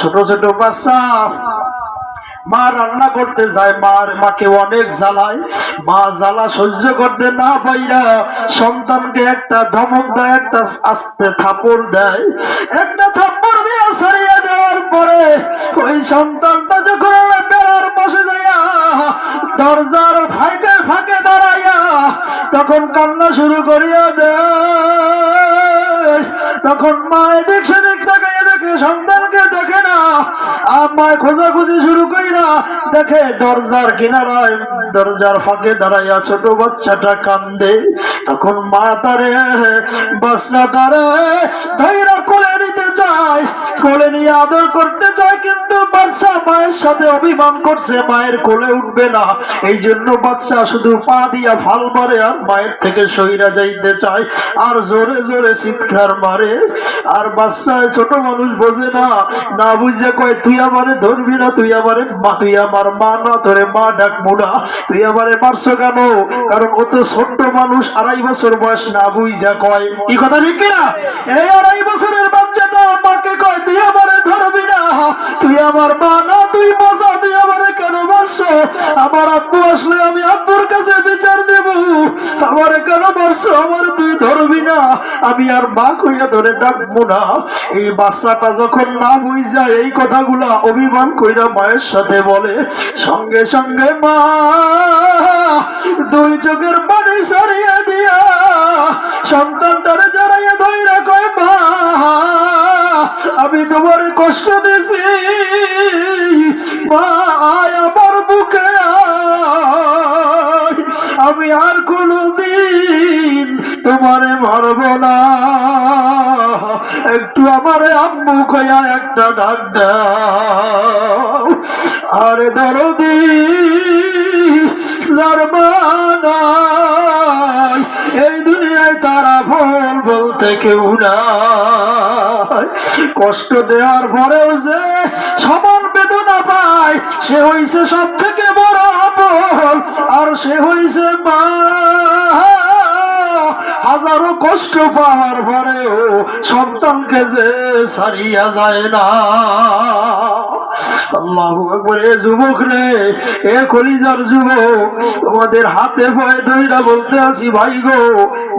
ছোট ছোট বাচ্চা। মা রান্না করতে যায়, মার মাকে অনেক জ্বালায়। মা জ্বালা সহ্য করতে না পাইরা সন্তানকে একটা ধমক দেয়, একটা আস্তে থাপড় দেয়। একটা থাপ্পড় দিয়ে সারিয়ে দেওয়ার পরে ওই সন্তানটা যখন বেড়ার পাশে যাইয়া দরজার ফাঁকে ফাঁকে দাঁড়াইয়া তখন কান্না শুরু করিয়া দেয়। তখন মা এদিক সেদিক তাকাইয়া দেখে সন্তানকে শুরু খোঁজাখুঁজি শুরু কইরা দেখে দরজার কিনারায়, দরজার ফাঁকে দাঁড়াইয়া ছোট বাচ্চাটা কান্দে। তখন মা তারে বাচ্চাটারে ধৈরা কোলে নিতে চায়। কোলে নিয়ে আদর করতে বাচ্চা মায়ের সাথে অভিমান করছে, মায়ের কোলে উঠবে না। এই জন্য বাচ্চা শুধু পা দিয়া ফাল মারে আর মায়ের থেকে সইরা যাইতে চায়। আর জোরে জোরে চিৎকার মারে। আর বাচ্চা ছোট মানুষ বোঝে না না বুঝে কয়, তুই আমারে ধরবি না, তুই আমারে মা, তুই আমার মা না, তোরে মা ডাকবো না। তুই আমারে মারছো কেন? কারণ ও তো ছোট্ট মানুষ, আড়াই বছর বয়স, না বুঝা কয়। কি কথা ঠিক না এই আড়াই বছরের বাচ্চাটা মাকে কয়, তুই আমারে তুই আমার মা না, তুই তুই আমারে কেন আমার আব্বু আসলে আমি আব্বুর কাছে বিচার দেব। আমারে কেন আমার তুই ধরবি না। আমি আর মা কইয়া ধরে ডাকবো না। এই বাচ্চাটা যখন না বুঝা, এই কথাগুলা অভিমান কইরা মায়ের সাথে বলে, সঙ্গে সঙ্গে মা, দুই চোখের আমি কষ্ট দিছি মা আয় আমার বুকে আমি আর কোনো দিন তোমারে মারব না। একটু আমারে আম্মু কয়া একটা ডাক দাও। আরে দরদি কেউ নাই কষ্ট দেওয়ার পরেও যে সমান বেদনা পায়, সে হইছে সব থেকে বড় আপন, আর সে হইছে মা। হাজারো কষ্ট পাওয়ার পরেও সন্তানকে যে সারিয়া যায় না। আল্লাহ এ যুবক রে এ যুবক তোমাদের হাতে ধইরা বলতে আছি ভাই গো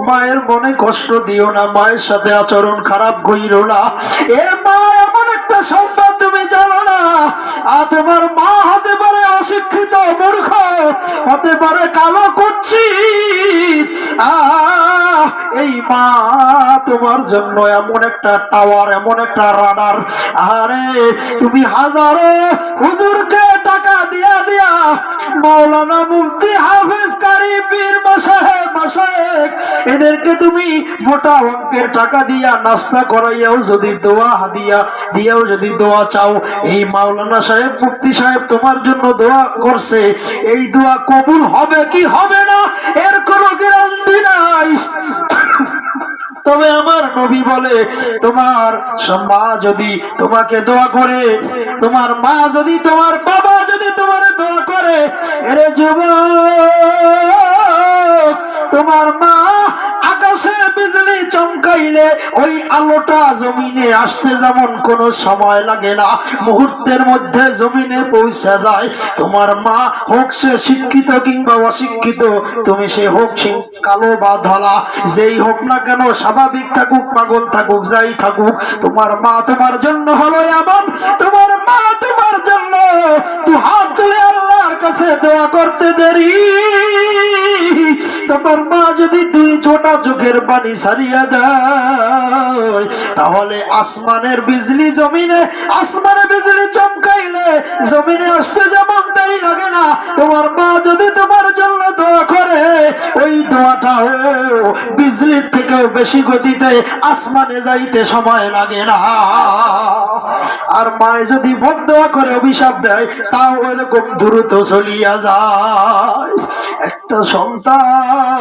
মায়ের মনে কষ্ট দিও না মায়ের সাথে আচরণ খারাপ কইরো না। এ মা এমন একটা সম্পদ তুমি জানো না আর তোমার মা হতে পারে অশিক্ষিত মূর্খ হতে পারে কালো কুচ্ছি আহ, এই মা, তোমার জন্য এমন একটা টাওয়ার এমন একটা রাডার আরে তুমি হাজারো হুজুরকে টাকা দিয়া দিয়া মাওলানা মুফতি হাফেজ কারি পীর মাসাহেব মাসায়েক এদেরকে তুমি মোটা অঙ্কের টাকা দিয়া নাস্তা করাইয়াও যদি দোয়া দিয়া, দিয়াও যদি দোয়া চাও, এই মাওলানা সাহেব, মুফতি সাহেব তোমার জন্য দোয়া করছে। এই দোয়া কবুল হবে কি হবে না? এর কোনো গ্যারান্টি তবে আমার নবী বলে, তোমার মা যদি তোমাকে দোয়া করে, তোমার মা যদি তোমার বাবা যদি তোমার দোয়া করে, এরে যুবক ওই আলোটা জমিনে আসতে যেমন কোনো সময় লাগে না। মুহূর্তের মধ্যে জমিনে পৌঁছে যায়। তোমার মা হোক সে শিক্ষিত কিংবা অশিক্ষিত, তুমি সে হোক কালো বা ধলা, যেই হোক না কেন স্বাভাবিক থাকুক, পাগল থাকুক, যাই থাকুক, তোমার মা তোমার জন্য হলো এমন। তোমার মা তোমার জন্য তু হাত তুলে আল্লাহর কাছে দোয়া করতে দেরি। তোমার মা যদি ছোটা চোখের পানি সারিয়া দেয় তাহলে আসমানের বিজলি জমিনে আসমানে বিজলি চমকাইলে জমিনে আসতে যেমন তাই লাগে না। তোমার মা যদি তোমার জন্য দোয়া করে, ওই দোয়াটাও বিজলির থেকেও বেশি গতিতে আসমানে যাইতে সময় লাগে না। আর মায় যদি ভোগ দোয়া করে, অভিশাপ দেয়, তাও এরকম দ্রুত চলিয়া যায়। একটা সন্তান